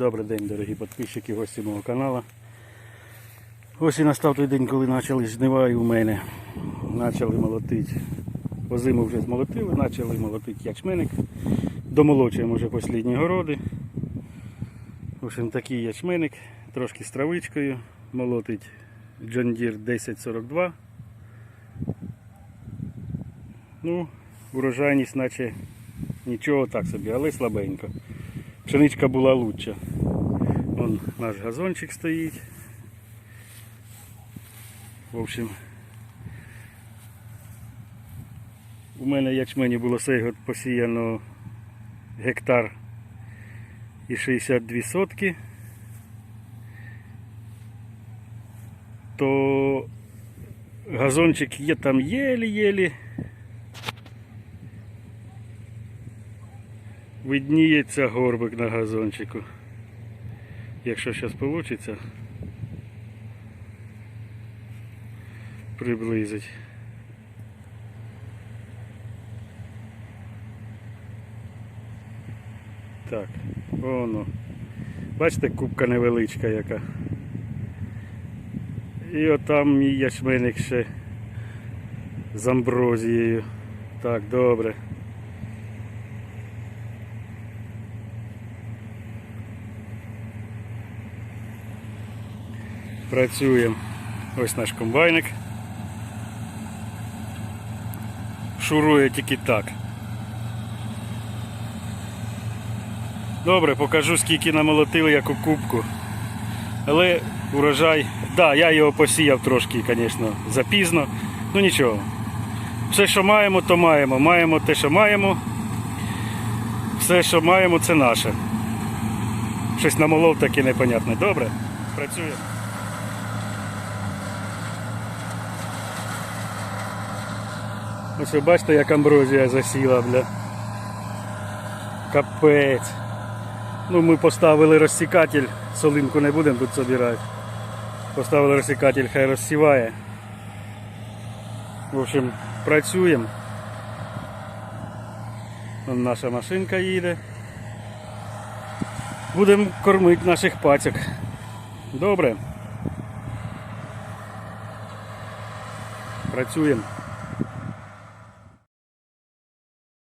Добрий день, дорогі підписчики, гості мого каналу. Ось і настав той день, коли почали жнива у мене. Почали молотити. Озиму вже змолотили, почали молотити ячменник. Домолочуємо вже останні городи. В общем, такий ячменник, трошки з травичкою. Молотить John Deere 1042. Ну, урожайність наче нічого так собі, але слабенько. Пшеничка була лучша. Вон наш газончик стоїть. В общем, у мене ячмені було цей год посіяно гектар і 62 сотки. То газончик є там єлі-єлі. Видніється горбик на газончику. Якщо зараз вийде, приблизить. Так, воно. Бачите, кубка невеличка яка. І отам мій ячменник ще з амброзією. Так, добре. Працюємо. Ось наш комбайник. Шурує тільки так. Добре, покажу скільки намолотили яку кубку. Але урожай, да, я його посіяв трошки, звісно, запізно. Ну нічого. Все, що маємо, то маємо. Маємо те, що маємо. Все, що маємо, це наше. Щось намолов таке непонятне. Добре, працюємо. Ось ви бачите, як амброзія засіла, бля. Капець. Ну, ми поставили розсікатель, солинку не будемо тут збирати. Поставили розсікатель, хай розсіває. В общем, працюємо. Наша машинка їде. Будемо кормити наших пацьок. Добре. Працюємо.